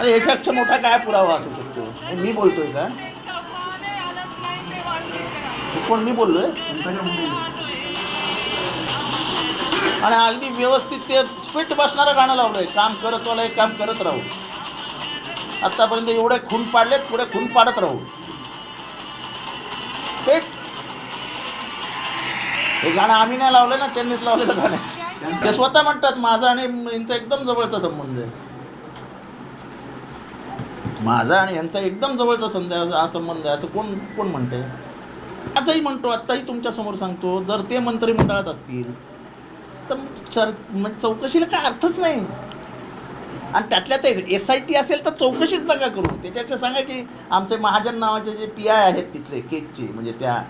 अरे याच्यापेक्षा मोठा काय पुरावा असू शकतो? मी बोलतोय का? कोण मी बोललोय? आणि अगदी व्यवस्थित ते स्पीट बसणारं गाणं लावलंय. काम करत वाला एक काम करत राहू. आतापर्यंत एवढे खून पाडलेत पुढे खून पाडत राहू. पेट हे गाणं आम्ही नाही लावलं ना त्यांनीच लावलेलं गाणं. ते स्वतः म्हणतात माझा आणि यांचा एकदम जवळचा संबंध आहे. माझा आणि यांचा एकदम जवळचा संध्या हा संबंध आहे. असं कोण कोण म्हणते? असंही म्हणतो आत्ताही तुमच्यासमोर सांगतो जर ते मंत्रिमंडळात असतील तर चर म्हणजे चौकशीला काय अर्थच नाही. आणि त्यातल्या ते एस आय टी असेल तर चौकशीच नका करू. त्याच्यापेक्षा सांगा की आमचे महाजन नावाचे जे पी आय आहेत तिथले केकचे म्हणजे त्या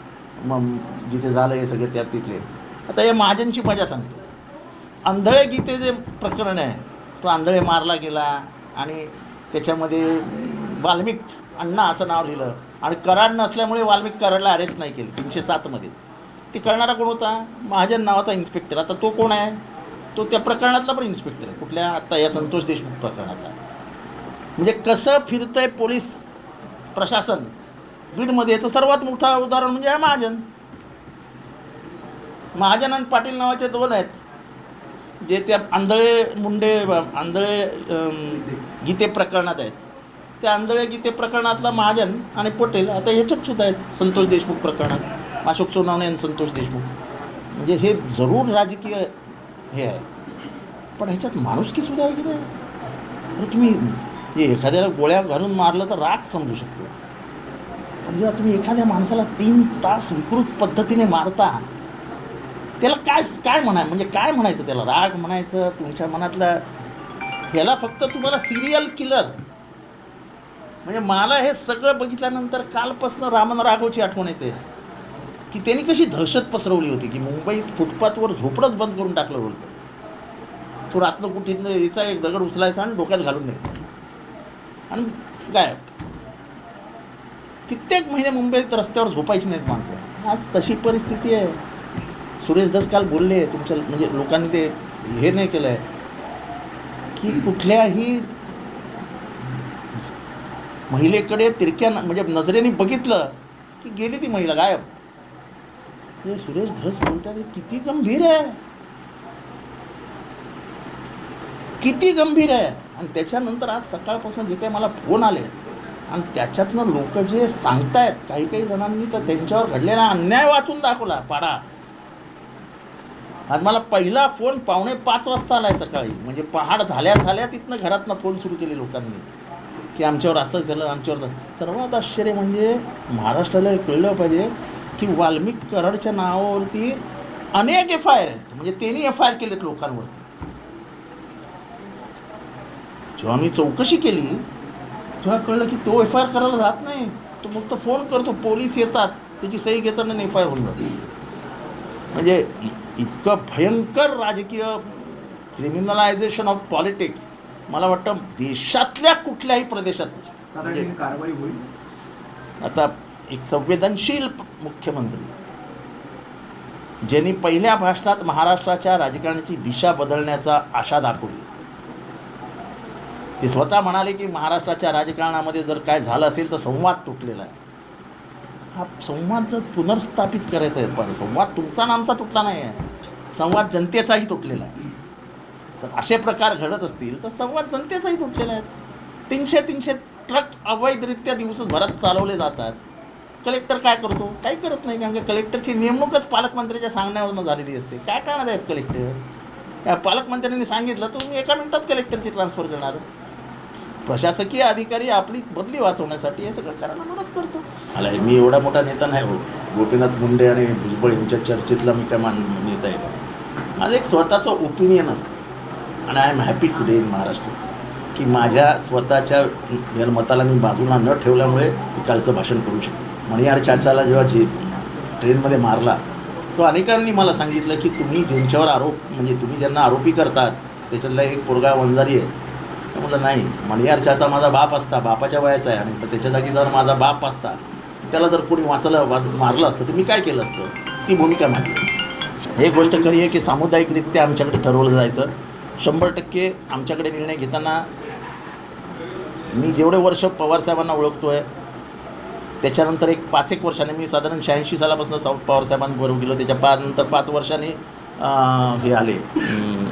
मग जिथे झालं हे सगळे त्या तिथले. आता या महाजनची मजा सांगतो. आंधळे गीते जे प्रकरण आहे तो आंधळे मारला गेला आणि त्याच्यामध्ये वाल्मिक अण्णा असं नाव लिहिलं. आणि कराड नसल्यामुळे वाल्मिक कराडला अरेस्ट नाही केली तीनशे सातमध्ये ते करणारा कोण होता? महाजन नावाचा इन्स्पेक्टर आता तो कोण आहे? तो त्या प्रकरणातला पण इन्स्पेक्टर आहे. कुठल्या? आत्ता या संतोष देशमुख प्रकरणातला. म्हणजे कसं फिरतंय पोलीस प्रशासन? बीडमध्ये याचं सर्वात मोठं उदाहरण म्हणजे आहे महाजन. महाजन आणि पाटील नावाचे दोन आहेत. जे त्या आंधळे मुंडे आंधळे गीते प्रकरणात आहेत. त्या आंधळे गीते प्रकरणातला महाजन आणि पटेल आता ह्याच्यात सुद्धा आहेत संतोष देशमुख प्रकरणात. अशोक सोनावणे आणि संतोष देशमुख. म्हणजे हे जरूर राजकीय हे आहे. पण ह्याच्यात माणुसकी सुद्धा आहे की नाही? अरे तुम्ही हे एखाद्याला गोळ्या घालून मारलं तर राग समजू शकतो. पण जेव्हा तुम्ही एखाद्या माणसाला तीन तास विकृत पद्धतीने मारता त्याला काय काय म्हणाय म्हणजे काय म्हणायचं त्याला? राग म्हणायचं तुमच्या मनातला ह्याला फक्त तुम्हाला सिरियल किलर म्हणजे मला हे सगळं बघितल्यानंतर कालपासनं रामन राघवची आठवण येते. की त्यांनी कशी दहशत पसरवली होती की मुंबईत फुटपाथवर झोपडंच बंद करून टाकलं होतं तो रात्नकुटीतनं याचा एक दगड उचलायचा आणि डोक्यात घालून द्यायचा आणि गायब. कित्येक महिने मुंबईत रस्त्यावर झोपायची नाहीत माणसं. आज तशी परिस्थिती आहे. सुरेश दस काल बोलले तुमच्या म्हणजे लोकांनी ते हे नाही केलं आहे की कुठल्याही महिलेकडे तिरक्या म्हणजे नजरेने बघितलं की गेली ती महिला गायब. हे सुरेश धस बोलतात हे किती गंभीर आहे. किती गंभीर आहे. आणि त्याच्यानंतर आज सकाळपासून जे काही मला फोन आले आणि त्याच्यातनं लोक जे सांगतायत काही काही जणांनी तर त्यांच्यावर घडलेला अन्याय वाचून दाखवला पाडा. आज मला पहिला फोन पावणे पाच वाजता आला आहे सकाळी. म्हणजे पहाड झाल्या झाल्या तिथनं घरातनं फोन सुरू केले लोकांनी. की आमच्यावर असं झालं आमच्यावर सर्वात आश्चर्य म्हणजे महाराष्ट्राला कळलं पाहिजे की वाल्मिक कराडच्या नावावरती अनेक एफ आय आर आहेत. म्हणजे त्यांनी एफ आय आर केलेत लोकांवरती. जेव्हा मी चौकशी केली तेव्हा कळलं की तो एफ आय आर करायला जात नाही. तो फक्त फोन करतो पोलीस येतात. त्याची सही घेताना एफ आय आर होऊन जाते. म्हणजे इतकं भयंकर राजकीय क्रिमिनलायझेशन ऑफ पॉलिटिक्स मला वाटतं देशातल्या कुठल्याही प्रदेशात. म्हणजे कारवाई होईल. आता एक संवेदनशील मुख्यमंत्री. ज्यांनी पहिल्या भाषणात महाराष्ट्राच्या राजकारणाची दिशा बदलण्याचा आशा दाखवली. ते स्वतः म्हणाले की महाराष्ट्राच्या राजकारणामध्ये जर काय झालं असेल तर संवाद तुटलेला आहे. हा संवाद जर पुनर्स्थापित करायचा आहे पण संवाद तुमचा आणि आमचा तुटला नाही आहे. संवाद जनतेचाही तुटलेला आहे. तर असे प्रकार घडत असतील तर संवाद जनतेचाही तुटलेला आहे. तीनशे तीनशे ट्रक अवैधरित्या दिवसभरात चालवले जातात. कलेक्टर काय करतो? काही करत नाही कारण की कलेक्टरची नेमणूकच पालकमंत्र्याच्या सांगण्यावरनं झालेली असते. काय करणार आहे कलेक्टर? या पालकमंत्र्यांनी सांगितलं तर तुम्ही एका मिनिटात कलेक्टरची ट्रान्सफर करणार. प्रशासकीय अधिकारी आपली बदली वाचवण्यासाठी हे सगळं करायला मदत करतो. मला मी एवढा मोठा नेता नाही हो. गोपीनाथ मुंडे आणि भुजबळ यांच्या चर्चेतला मी काय मान नेता आहे का? माझं एक स्वतःचं ओपिनियन असतं. आणि I am happy today in Maharashtra की माझ्या स्वतःच्या या मताला मी बाजूला न ठेवल्यामुळे मी कालचं भाषण करू शकतो. मणियार चाचाला जेव्हा जे ट्रेनमध्ये मारला तो अनेकांनी मला सांगितलं की तुम्ही ज्यांच्यावर आरोप म्हणजे तुम्ही ज्यांना आरोपी करतात त्याच्यातला एक पोरगा वंजारी आहे. तर म्हटलं नाही मणियारशाचा माझा बाप असता बापाच्या वयाचा आहे आणि मग त्याच्या जागी जर माझा बाप असता त्याला जर कोणी वाचलं वाच मारलं असतं तर मी काय केलं असतं? ती भूमिका माझी हे गोष्ट खरी आहे की सामुदायिकरित्या आमच्याकडे ठरवलं जायचं. शंभर टक्के आमच्याकडे निर्णय घेताना मी जेवढे वर्ष पवारसाहेबांना ओळखतो आहे त्याच्यानंतर एक पाच एक वर्षाने मी साधारण शहाऐंशी सालापासून साऊथ पवारसाहेबांबरोबर गेलो. त्याच्या पाच नंतर पाच वर्षांनी हे आले. अं,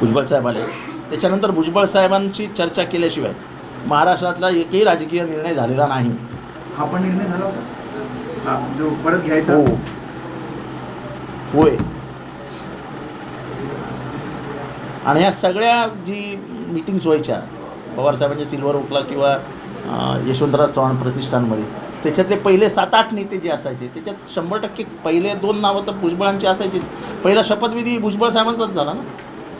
भुजबळ साहेब आले. त्याच्यानंतर भुजबळ साहेबांची चर्चा केल्याशिवाय महाराष्ट्रातला एकही राजकीय निर्णय झालेला नाही. हा पण निर्णय झाला होता? हा जो परत घ्यायचा? हो. होय. आणि ह्या सगळ्या जी मिटिंग्स व्हायच्या पवारसाहेबांच्या सिल्वर ओकला किंवा अं, यशवंतराव चव्हाण प्रतिष्ठानमध्ये त्याच्यातले पहिले सात आठ नेते जे असायचे त्याच्यात शंभर टक्के पहिले दोन नावं तर भुजबळांची असायचीच. पहिला शपथविधी भुजबळ साहेबांचाच झाला ना?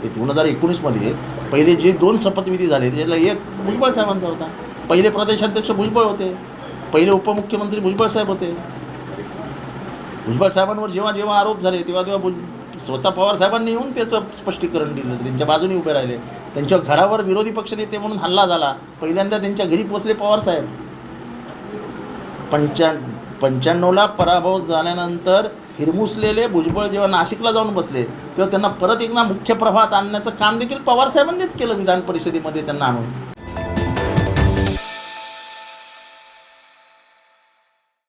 दोन हजार एकोणीसमध्ये पहिले जे दोन शपथविधी झाले त्याला एक भुजबळ साहेबांचा होता. पहिले प्रदेशाध्यक्ष भुजबळ होते. पहिले उपमुख्यमंत्री भुजबळ साहेब होते. भुजबळ साहेबांवर जेव्हा जेव्हा आरोप झाले तेव्हा तेव्हा भुज स्वतः पवार साहेबांनी येऊन त्याचं स्पष्टीकरण दिलं. त्यांच्या बाजूने उभे राहिले. त्यांच्या घरावर विरोधी पक्षनेते म्हणून हल्ला झाला. पहिल्यांदा त्यांच्या घरी पोचले पवार साहेब. पंच्या पंच्याण्णवला पराभव झाल्यानंतर हिरमुसलेले भुजबळ जेव्हा नाशिकला जाऊन बसले तेव्हा त्यांना परत एकदा मुख्य प्रवाहात आणण्याचं काम देखील पवार साहेबांनीच केलं विधान परिषदेमध्ये त्यांना आणून.